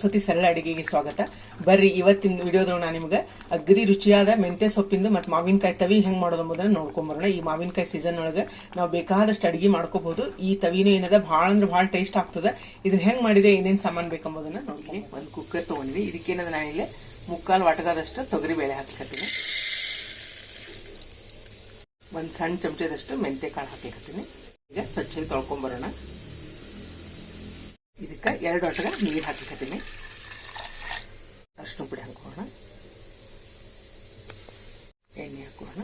ಪ್ರಕೃತಿ ಸರಳ ಅಡಿಗೆಗೆ ಸ್ವಾಗತ. ಬರ್ರಿ, ಇವತ್ತಿನ ವಿಡಿಯೋದೊಳಗೆ ನಾನು ನಿಮ್ಗೆ ಅಗದಿ ರುಚಿಯಾದ ಮೆಂತ್ಯ ಸೊಪ್ಪಿಂದು ಮತ್ತು ಮಾವಿನಕಾಯಿ ತವಿ ಹೆಂಗ್ ಮಾಡೋದು ಎಂಬುದನ್ನ ನೋಡ್ಕೊಂಬರೋಣ ಈ ಮಾವಿನಕಾಯಿ ಸೀಸನ್ ಒಳಗೆ ನಾವು ಬೇಕಾದಷ್ಟು ಅಡಿಗೆ ಮಾಡ್ಕೋಬಹುದು ಈ ತವಿನೂ ಏನದ ಭಾಳ ಅಂದ್ರೆ ಭಾಳ ಟೇಸ್ಟ್ ಆಗ್ತದೆ. ಇದನ್ನ ಹೆಂಗ್ ಮಾಡಿದೆ, ಏನೇನ್ ಸಾಮಾನ್ ಬೇಕಂಬುದನ್ನ ನೋಡಿ ಒಂದು ಕುಕ್ಕರ್ ತಗೊಂಡಿವಿ. ಇದಕ್ಕೇನದ ಇಲ್ಲಿ ಮುಕ್ಕಾಲು ವಾಟಗಾದಷ್ಟು ತೊಗರಿ ಬೇಳೆ ಹಾಕ್ಲಿಕತ್ತೀನಿ ಒಂದು ಸಣ್ಣ ಚಮಚದಷ್ಟು ಮೆಂತೆ ಕಾಳು ಹಾಕ್ಲಿಕತ್ತೀನಿ ಈಗ ಸ್ವಚ್ಛ ತೊಳ್ಕೊಂಬರೋಣ ಇದಕ್ಕೆ ಎರಡು ಒಟ್ಟಗ ನೀರು ಹಾಕ್ಲಿಕತ್ತೀನಿ ಅರಿಶಿನ ಪುಡಿ ಹಾಕೋಣ ಎಣ್ಣೆ ಹಾಕೋಣ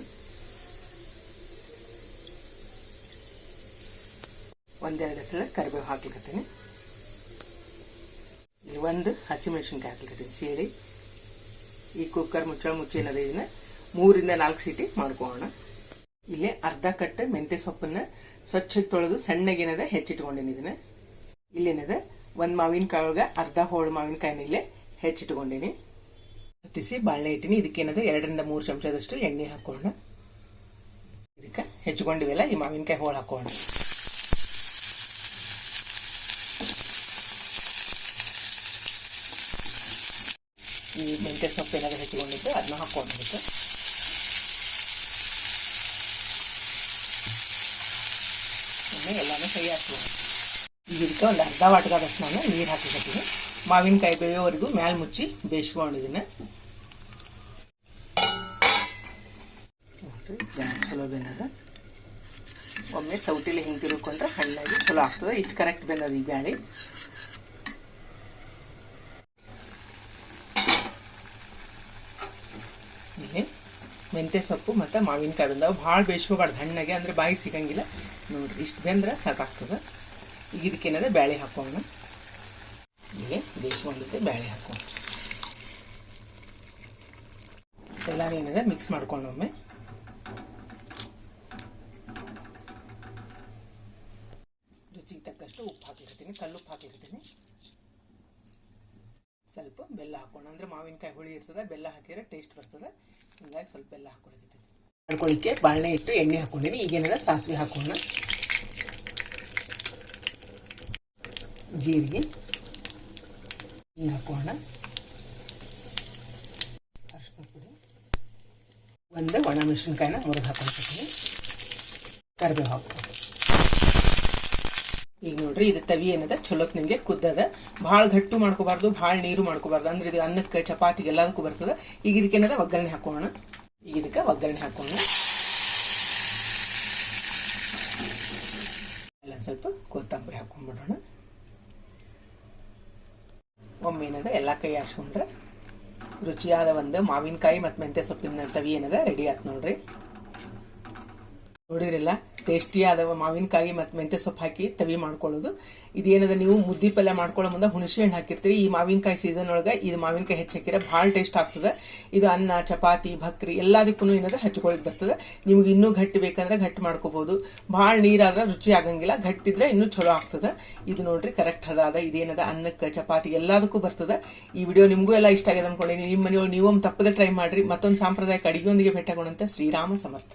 ಒಂದೆರಡು ಹೆಸರು ಕರಿಬೇವು ಹಾಕ್ಲಿಕತ್ತೀನಿ. ಇಲ್ಲಿ ಒಂದು ಹಸಿಮೆಣಸಿನ್ಕಾಯಿ ಹಾಕ್ಲಿಕತ್ತೀನಿ ಸೇರಿ. ಈ ಕುಕ್ಕರ್ ಮುಚ್ಚಳ ಮುಚ್ಚಿ ಏನದ ಇದನ್ನ ಮೂರಿಂದ ನಾಲ್ಕು ಸೀಟಿ ಮಾಡ್ಕೋಣ ಇಲ್ಲಿ ಅರ್ಧ ಕಟ್ಟು ಮೆಂತ್ಯ ಸೊಪ್ಪನ್ನ ಸ್ವಚ್ಛ ತೊಳೆದು ಸಣ್ಣಗೇನದ ಹೆಚ್ಚಿಟ್ಕೊಂಡಿನಿ ಇದನ್ನ. ಇಲ್ಲೇನದ? ಒಂದ್ ಒಳಗೆ ಅರ್ಧ ಹೋಳು ಮಾವಿನಕಾಯಿನ ಇಲ್ಲೇ ಹೆಚ್ಚಿಟ್ಕೊಂಡೀನಿ. ಹತ್ತಿಸಿ ಬಾಳೆ ಇಟ್ಟಿನಿ. ಇದಕ್ಕೇನದ? ಎರಡರಿಂದ ಮೂರು ಚಮಚದಷ್ಟು ಎಣ್ಣೆ ಹಾಕೋಣ. ಇದಕ್ಕೆ ಹೆಚ್ಚಿಕೊಂಡಿವೆಲ್ಲ, ಈ ಮಾವಿನಕಾಯಿ ಹೋಳು ಹಾಕೋಣ. ಈ ಮೆಂತ್ಯ ಸೊಪ್ಪು ಏನಾದ್ರೂ ಹೆಚ್ಚಿಕೊಂಡಿದ್ದು ಅದನ್ನ ಇದಕ್ಕೆ. ಒಮ್ಮೆ ಎಲ್ಲಾನು ಕೈ ಇದಕ್ಕೆ ಒಂದು ಅರ್ಧ ವಾಟಗಾದಷ್ಟು ನಾನು ನೀರು ಹಾಕಿಕತ್ತೀನಿ ಮಾವಿನಕಾಯಿ ಬೇಯೋವರೆಗೂ ಮ್ಯಾಲೆ ಮುಚ್ಚಿ ಬೇಯಿಸ್ಕೊಂಡಿದ್ದೀನಿ ಚಲೋ ಬೆಂದದ. ಒಮ್ಮೆ ಸೌಟಿಲಿ ಹಿಂಗೆ ತಿರುಕೊಂಡ್ರೆ ಹಣ್ಣಾಗಿ ಚಲೋ ಆಗ್ತದೆ. ಇಷ್ಟು ಕರೆಕ್ಟ್ ಬೆಂದದ ಈ ಬ್ಯಾಳಿ. ಮೆಂತ್ಯ ಸೊಪ್ಪು ಮತ್ತು ಮಾವಿನಕಾಯಿ ಬಂದವು. ಭಾಳ ಬೇಯಿಸ್ಕೋಬಾರ್ದು. ಹಣ್ಣಾಗೆ ಅಂದ್ರೆ ಬಾಯಿ ಸಿಗಂಗಿಲ್ಲ. ನೋಡಿರಿ ಇಷ್ಟು ಬೆಂದ್ರೆ ಸಾಕಾಗ್ತದೆ. ಈಗ ಇದಕ್ಕೇನದ ಬೇಳೆ ಹಾಕೋಣ. ಹೀಗೆ ಬೇಯಿಸ್ಕೊಂಡಿದ್ದೆ ಬ್ಯಾಳೆ ಹಾಕೋಣ. ಎಲ್ಲ ಏನಿದೆ? ಮಿಕ್ಸ್ ಮಾಡ್ಕೊಂಡು ಒಮ್ಮೆ. ರುಚಿಗೆ ತಕ್ಕಷ್ಟು ಉಪ್ಪು ಹಾಕಿರ್ತೀನಿ. ಕಲ್ಲು ಉಪ್ಪು ಹಾಕಿರ್ತೀನಿ. ಸ್ವಲ್ಪ ಬೆಲ್ಲ ಹಾಕೋಣ. ಅಂದ್ರೆ ಮಾವಿನಕಾಯಿ ಹುಳಿ ಇರ್ತದೆ, ಬೆಲ್ಲ ಹಾಕಿದ್ರೆ ಟೇಸ್ಟ್ ಬರ್ತದೆ. ಹಿಂಗಾಗಿ ಸ್ವಲ್ಪ ಬೆಲ್ಲ ಹಾಕೊಂಡಿದ್ದೀನಿ ಮಾಡ್ಕೊಳ್ಳಿಕ್ಕೆ ಬಾಣಲೆ ಇಟ್ಟು ಎಣ್ಣೆ ಹಾಕೊಂಡಿನಿ. ಈಗೇನಿದೆ ಸಾಸಿವೆ ಹಾಕೋಣ. ಜೀರಿಗೆ ಹಿಂಗೆ ಹಾಕೋಣ ಅರಿಶಿನ ಪುಡಿ, ಒಂದು ಒಣ ಮೆಣಸಿನ್ಕಾಯಿನ ಮುರಿದು ಹಾಕೊಳ್ತೀನಿ ಕರಿಬೇವು ಹಾಕೋ ಈಗ ನೋಡ್ರಿ, ಇದು ತವಿ ಏನದ? ಚಲೋತ್ ನಿಮಗೆ ಕುದ್ದದ. ಭಾಳ ಗಟ್ಟು ಮಾಡ್ಕೋಬಾರ್ದು, ಭಾಳ ನೀರು ಮಾಡ್ಕೋಬಾರ್ದು. ಅಂದ್ರೆ ಇದು ಅನ್ನಕ್ಕೆ, ಚಪಾತಿಗೆ ಎಲ್ಲದಕ್ಕೂ ಬರ್ತದ. ಈಗ ಇದಕ್ಕೇನದ ಒಗ್ಗರಣೆ ಹಾಕೋಣ. ಈಗ ಇದಕ್ಕೆ ಒಗ್ಗರಣೆ ಹಾಕೋಣ. ಎಲ್ಲ ಸ್ವಲ್ಪ ಕೊತ್ತಂಬರಿ ಹಾಕೊಂಡ್ಬಿಡೋಣ. ಒಮ್ಮೆ ಏನದ ಎಲ್ಲ ಕೈ ಆಡ್ಸ್ಕೊಂಡ್ರೆ ರುಚಿಯಾದ ಒಂದು ಮಾವಿನಕಾಯಿ ಮತ್ತು ಮೆಂತ್ಯ ಸೊಪ್ಪಿನ ತವಿ ಏನದ ರೆಡಿ ಆಯ್ತು ನೋಡ್ರಿ. ನೋಡಿದ್ರಲ್ಲ? ಟೇಸ್ಟಿಯಾದ ಮಾವಿನಕಾಯಿ ಮತ್ತು ಮೆಂತ್ಯ ಸೊಪ್ಪು ಹಾಕಿ ತವಿ ಮಾಡ್ಕೊಳ್ಳೋದು. ಇದೇನದ ನೀವು ಮುದ್ದಿ ಪಲ್ಯ ಮಾಡ್ಕೊಳ್ಳೋ ಮುಂದೆ ಹುಣಸೆ ಹಣ್ಣು ಹಾಕಿರ್ತೀರಿ. ಈ ಮಾವಿನಕಾಯಿ ಸೀಸನ್ ಒಳಗೆ ಇದು ಮಾವಿನಕಾಯಿ ಹೆಚ್ಚು ಹಾಕಿದ್ರೆ ಭಾಳ ಟೇಸ್ಟ್ ಆಗ್ತದೆ. ಇದು ಅನ್ನ, ಚಪಾತಿ, ಭಕ್ರಿ ಎಲ್ಲದಕ್ಕೂ ಏನದ ಹಚ್ಕೊಳಕ್ ಬರ್ತದೆ. ನಿಮ್ಗೆ ಇನ್ನೂ ಗಟ್ಟಿ ಬೇಕಂದ್ರೆ ಗಟ್ಟಿ ಮಾಡ್ಕೋಬಹುದು ಭಾಳ ನೀರಾದ್ರೆ ರುಚಿ ಆಗಂಗಿಲ್ಲ. ಗಟ್ಟಿದ್ರೆ ಇನ್ನೂ ಚಲೋ ಆಗ್ತದೆ. ಇದು ನೋಡ್ರಿ ಕರೆಕ್ಟ್ ಅದಾದ. ಇದೇನದ ಅನ್ನಕ್ಕೆ, ಚಪಾತಿ ಎಲ್ಲದಕ್ಕೂ ಬರ್ತದೆ. ಈ ವಿಡಿಯೋ ನಿಮಗೂ ಎಲ್ಲ ಇಷ್ಟ ಆಗಿದೆ ಅನ್ಕೊಂಡೀನಿ. ನಿಮ್ಮ ನೀವು ತಪ್ಪದೆ ಟ್ರೈ ಮಾಡಿರಿ. ಮತ್ತೊಂದು ಸಾಂಪ್ರದಾಯಿಕ ಅಡಿಗೆಯೊಂದಿಗೆ ಭೇಟಿಯಾಗೋಣಂತೆ ಶ್ರೀರಾಮ ಸಮರ್ಥ.